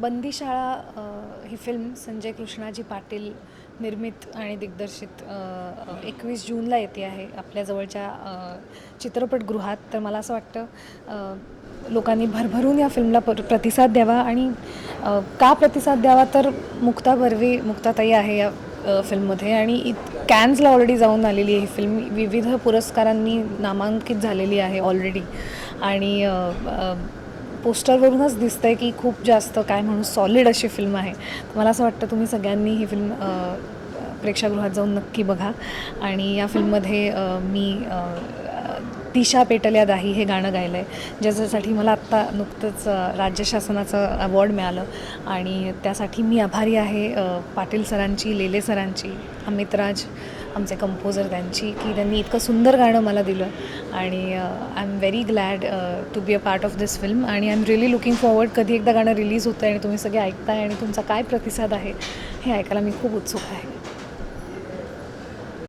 बंदीशाळा ही फिल्म संजय कृष्णाजी पाटील निर्मित आणि दिग्दर्शित एकवीस जूनला येते आहे आपल्या जवळच्या चित्रपटगृहात. तर मला असं वाटतं लोकांनी भरभरून या फिल्मला प्र प्रतिसाद द्यावा आणि का प्रतिसाद द्यावा तर मुक्ता बर्वे मुक्ताताई आहे या फिल्ममध्ये आणि इत कॅन्सला ऑलरेडी जाऊन आलेली आहे ही फिल्म विविध पुरस्कारांनी नामांकित झालेली आहे ऑलरेडी आणि पोस्टरवरूनच दिसतं आहे की खूप जास्त काय म्हणू सॉलिड अशी फिल्म आहे. मला असं वाटतं तुम्ही सगळ्यांनी ही फिल्म प्रेक्षागृहात जाऊन नक्की बघा. आणि या फिल्ममध्ये मी दिशा पेटल्या दाही हे गाणं गायलं आहे ज्याच्यासाठी मला आत्ता नुकतंच राज्य शासनाचं अवॉर्ड मिळालं. आणि त्यासाठी मी आभारी आहे पाटील सरांची लेले सरांची अमित राज आमचे कंपोजर त्यांची की त्यांनी इतकं सुंदर गाणं मला दिलं. आणि I am very glad to be a part of this film आणि I am really looking forward कधी एकदा गाणं रिलीज होतं आहे आणि तुम्ही सगळे ऐकताय आणि तुमचा काय प्रतिसाद आहे हे ऐकायला मी खूप उत्सुक आहे.